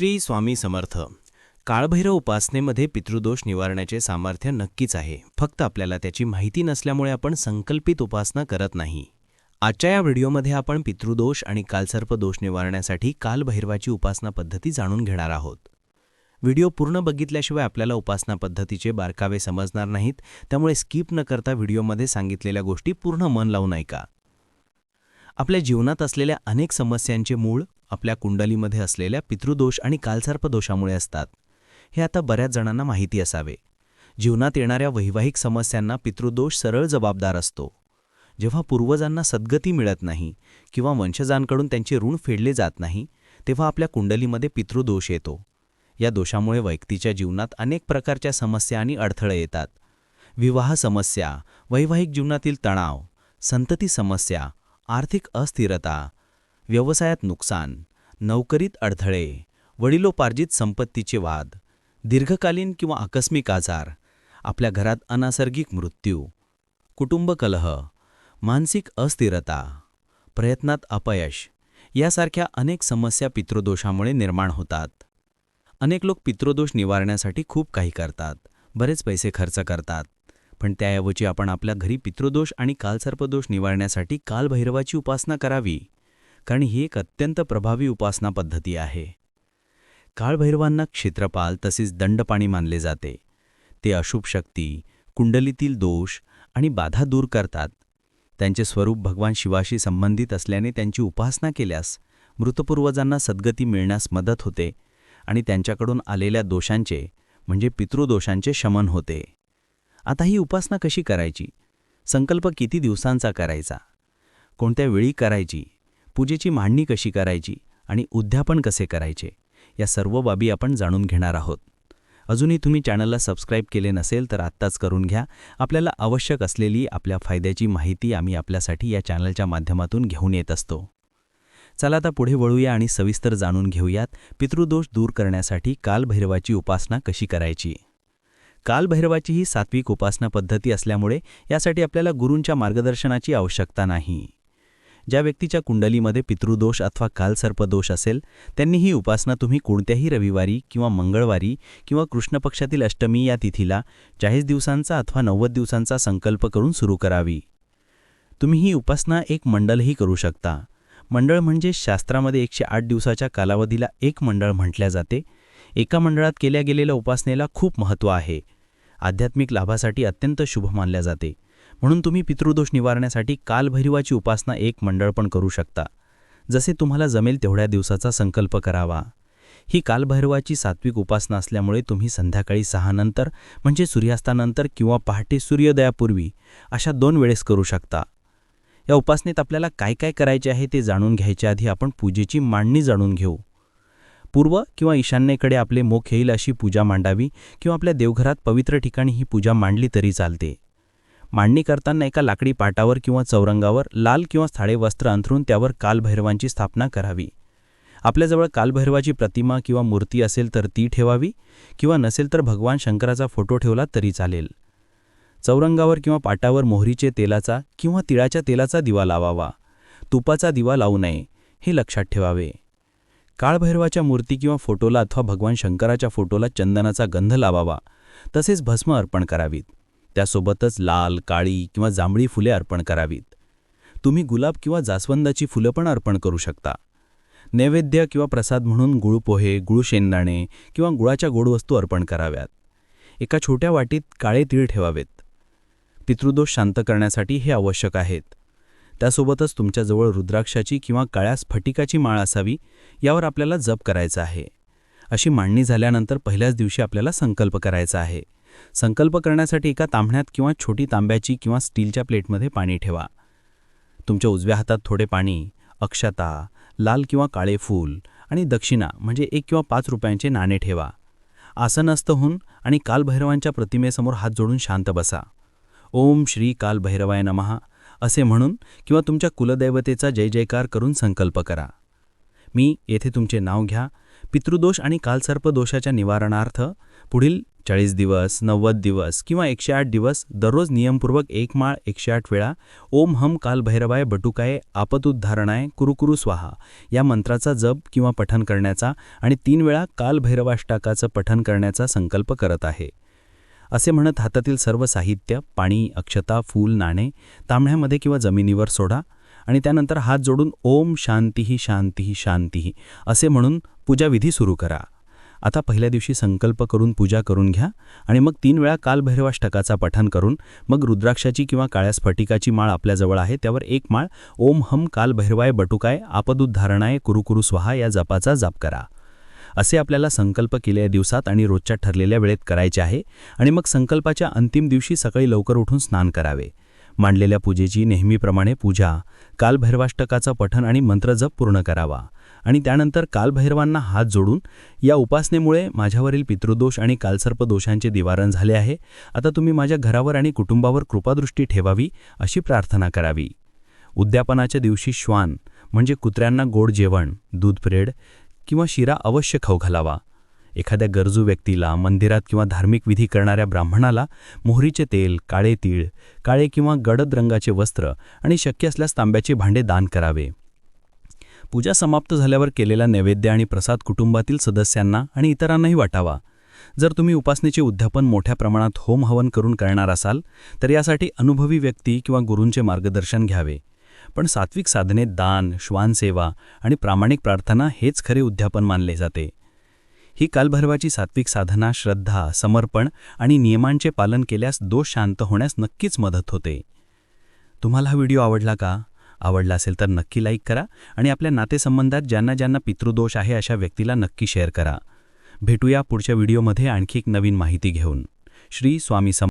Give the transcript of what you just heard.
श्री स्वामी समर्थ. काळभैरव उपासनेमध्ये पितृदोष निवारण्याचे सामर्थ्य नक्कीच आहे. फक्त आपल्याला त्याची माहिती नसल्यामुळे आपण संकल्पित उपासना करत नाही. आजच्या या व्हिडिओमध्ये आपण पितृदोष आणि कालसर्प दोष निवारण्यासाठी कालभैरवाची उपासना पद्धती जाणून घेणार आहोत. व्हिडिओ पूर्ण बघितल्याशिवाय आपल्याला उपासना पद्धतीचे बारकावे समजणार नाहीत त्यामुळे स्किप न करता व्हिडिओमध्ये सांगितलेल्या गोष्टी पूर्ण मन लावून ऐका. आपल्या जीवनात असलेल्या अनेक समस्यांचे मूळ आपल्या कुंडलीमध्ये असलेल्या पितृदोष आणि कालसर्प दोषामुळे असतात. हे आता बऱ्याच जणांना माहिती असावे. जीवनात येणाऱ्या वैवाहिक समस्यांना पितृदोष सरळ जबाबदार असतो. जेव्हा पूर्वजांना सद्गती मिळत नाही किंवा वंशजांकडून त्यांचे ऋण फेडले जात नाही तेव्हा आपल्या कुंडलीमध्ये पितृदोष येतो. या दोषामुळे व्यक्तीच्या जीवनात अनेक प्रकारच्या समस्या आणि अडथळे येतात. विवाह समस्या वैवाहिक जीवनातील तणाव संतती समस्या आर्थिक अस्थिरता व्यवसायात नुकसान नोकरीत अडथळे वडिलोपार्जित संपत्तीचे वाद दीर्घकालीन किंवा आकस्मिक आजार आपल्या घरात अनासर्गिक मृत्यू कुटुंब कलह मानसिक अस्थिरता प्रयत्नात अपयश यासारख्या अनेक समस्या पितृदोषामुळे निर्माण होतात. अनेक लोक पितृदोष निवारण्यासाठी खूप काही करतात बरेच पैसे खर्च करतात पण त्याऐवजी आपण आपल्या घरी पितृदोष आणि कालसर्पदोष निवारण्यासाठी कालभैरवाची उपासना करावी. कारण ही एक अत्यंत प्रभावी उपासना पद्धती आहे. काळभैरवांना क्षेत्रपाल तसेच दंडपाणी मानले जाते. ते अशुभ शक्ती कुंडलीतील दोष आणि बाधा दूर करतात. त्यांचे स्वरूप भगवान शिवाशी संबंधित असल्याने त्यांची उपासना केल्यास मृतपूर्वजांना सद्गती मिळण्यास मदत होते आणि त्यांच्याकडून आलेल्या दोषांचे म्हणजे पितृदोषांचे शमन होते. आता ही उपासना कशी करायची? संकल्प किती दिवसांचा करायचा? कोणत्या वेळी करायची? पूजेची मांडणी कशी करायची आणि उद्यापन कसे करायचे या सर्व बाबी आपण जाणून घेणार आहोत. अजूनही तुम्ही चॅनलला सबस्क्राईब केले नसेल तर आत्ताच करून घ्या. आपल्याला आवश्यक असलेली आपल्या फायद्याची माहिती आम्ही आपल्यासाठी या चॅनलच्या माध्यमातून घेऊन येत असतो. चला आता पुढे वळूया आणि सविस्तर जाणून घेऊयात पितृदोष दूर करण्यासाठी कालभैरवाची उपासना कशी करायची. कालभैरवाची ही सात्विक उपासना पद्धती असल्यामुळे यासाठी आपल्याला गुरूंच्या मार्गदर्शनाची आवश्यकता नाही. ज्या व्यक्तीच्या कुंडलीमध्ये पितृदोष अथवा कालसर्पदोष असेल त्यांनी ही उपासना तुम्ही कोणत्याही रविवारी किंवा मंगळवारी किंवा कृष्णपक्षातील अष्टमी या तिथीला चाळीस दिवसांचा अथवा नव्वद दिवसांचा संकल्प करून सुरू करावी. तुम्ही ही उपासना एक मंडलही करू शकता. मंडळ म्हणजे शास्त्रामध्ये एकशे आठ दिवसाच्या कालावधीला एक मंडळ म्हटल्या जाते. एका मंडळात केल्या गेलेल्या उपासनेला खूप महत्त्व आहे. आध्यात्मिक लाभासाठी अत्यंत शुभ मानल्या जाते. म्हणून तुम्ही पितृदोष निवारण्यासाठी कालभैरवाची उपासना एक मंडळ पण करू शकता. जसे तुम्हाला जमेल तेवढ्या दिवसाचा संकल्प करावा. ही कालभैरवाची सात्विक उपासना असल्यामुळे तुम्ही संध्याकाळी सहानंतर म्हणजे सूर्यास्तानंतर किंवा पहाटे सूर्योदयापूर्वी अशा दोन वेळेस करू शकता. या उपासनेत आपल्याला काय काय करायचे आहे ते जाणून घ्यायच्या आधी आपण पूजेची मांडणी जाणून घेऊ. पूर्व किंवा ईशान्येकडे आपले मोख येईल अशी पूजा मांडावी किंवा आपल्या देवघरात पवित्र ठिकाणी ही पूजा मांडली तरी चालते. मांडणी करताना एका लाकडी पाटावर किंवा चौरंगावर लाल किंवा थाळे वस्त्र अंथरून त्यावर कालभैरवांची स्थापना करावी. आपल्याजवळ कालभैरवाची प्रतिमा किंवा मूर्ती असेल तर ती ठेवावी किंवा नसेल तर भगवान शंकराचा फोटो ठेवला तरी चालेल. चौरंगावर किंवा पाटावर मोहरीचे तेलाचा किंवा तिळाच्या तेलाचा दिवा लावावा. तुपाचा दिवा लावू नये हे लक्षात ठेवावे. काळभैरवाच्या मूर्ती किंवा फोटोला अथवा भगवान शंकराच्या फोटोला चंदनाचा गंध लावावा. तसेच भस्म अर्पण करावीत. त्यासोबतच लाल काळी किंवा जांभळी फुले अर्पण करावीत. तुम्ही गुलाब किंवा जास्वंदाची फुलं पण अर्पण करू शकता. नैवेद्य किंवा प्रसाद म्हणून गुळ पोहे गुळ शेंगदाणे किंवा गुळाच्या गोड वस्तू अर्पण कराव्यात. एका छोट्या वाटीत काळे तीळ ठेवावेत. पितृदोष शांत करण्यासाठी हे आवश्यक आहेत. त्यासोबतच तुमच्याजवळ रुद्राक्षाची किंवा काळ्या स्फटिकाची माळ असावी यावर आपल्याला जप करायचा आहे. अशी मांडणी झाल्यानंतर पहिल्याच दिवशी आपल्याला संकल्प करायचा आहे. संकल्प करण्यासाठी एका तांबण्यात किंवा छोटी तांब्याची किंवा स्टीलच्या प्लेटमध्ये पाणी ठेवा. तुमच्या उजव्या हातात थोडे पाणी अक्षता लाल किंवा काळे फूल आणि दक्षिणा म्हणजे एक किंवा पाच रुपयांचे नाणे ठेवा. आसनस्थ होऊन आणि कालभैरवांच्या प्रतिमेसमोर हात जोडून शांत बसा. ओम श्री कालभैरवाय नमहा. असे म्हणून किंवा तुमच्या कुलदैवतेचा जय जयकार करून संकल्प करा. मी येथे तुमचे नाव घ्या. पितृदोष आणि कालसर्प दोषाच्या निवारणार्थ पुढील चाळीस दिवस नव्वद दिवस किंवा एकशे आठ दिवस दररोज नियमपूर्वक एक माळ एकशे आठ वेळा ओम हम काल भैरवाय बटुकाय आपतुद्धारणाय कुरुकुरु स्वाहा या मंत्राचा जप किंवा पठन करण्याचा आणि तीन वेळा कालभैरवाष्टाकाचं पठन करण्याचा संकल्प करत आहे. असे म्हणत हातातील सर्व साहित्य पाणी अक्षता फूल नाणे तांबण्यामध्ये किंवा जमिनीवर सोडा आणि त्यानंतर हात जोडून ओम शांतीही शांतीही शांतीही असे म्हणून पूजाविधी सुरू करा. आता पहिल्या दिवशी संकल्प करून पूजा करून घ्या आणि मग तीन वेळा कालभैरवाष्टकाचा पठन करून मग रुद्राक्षाची किंवा काळ्या स्फटिकाची माळ आपल्याजवळ आहे. त्यावर एक माळ ओम हम कालभैरवाय बटुकाय आपदुद्धारणाय कुरुकुरु स्वाहा या जपाचा जाप करा. असे आपल्याला संकल्प केलेल्या दिवसात आणि रोजच्या ठरलेल्या वेळेत करायचे आहे आणि मग संकल्पाच्या अंतिम दिवशी सकाळी लवकर उठून स्नान करावे. मांडलेल्या पूजेची नेहमीप्रमाणे पूजा कालभैरवाष्टकाचं पठन आणि मंत्रजप पूर्ण करावा. आणि त्यानंतर कालभैरवांना हात जोडून या उपासनेमुळे माझ्यावरील पितृदोष आणि कालसर्प दोषांचे दिवारण झाले आहे. आता तुम्ही माझ्या घरावर आणि कुटुंबावर कृपादृष्टी ठेवावी अशी प्रार्थना करावी. उद्यापनाच्या दिवशी श्वान म्हणजे कुत्र्यांना गोड जेवण दूध ब्रेड किंवा शिरा अवश्य खाऊ घालावा. एखाद्या गरजू व्यक्तीला मंदिरात किंवा धार्मिक विधी करणाऱ्या ब्राह्मणाला मोहरीचे तेल काळे तीळ काळे किंवा गडद रंगाचे वस्त्र आणि शक्य असल्यास तांब्याचे भांडे दान करावे. पूजा समाप्त झाल्यावर केलेला नैवेद्य आणि प्रसाद कुटुंबातील सदस्यांना आणि इतरांनाही वाटावा. जर तुम्ही उपासनेचे उद्यापन मोठ्या प्रमाणात होम हवन करून करणार असाल तर यासाठी अनुभवी व्यक्ती किंवा गुरूंचे मार्गदर्शन घ्यावे. पण सात्विक साधने दान श्वानसेवा आणि प्रामाणिक प्रार्थना हेच खरे उद्यापन मानले जाते. ही कालभैरवाची सात्विक साधना श्रद्धा समर्पण आणि नियमांचे पालन केल्यास दोष शांत होण्यास नक्कीच मदत होते. तुम्हाला हा व्हिडिओ आवडला का? आवडला असेल तर नक्की लाईक करा आणि आपल्या नातेसंबंधात ज्यांना ज्यांना पितृदोष आहे अशा व्यक्तीला नक्की शेअर करा. भेटूया पुढच्या व्हिडिओमध्ये आणखी एक नवीन माहिती घेऊन. श्री स्वामी सम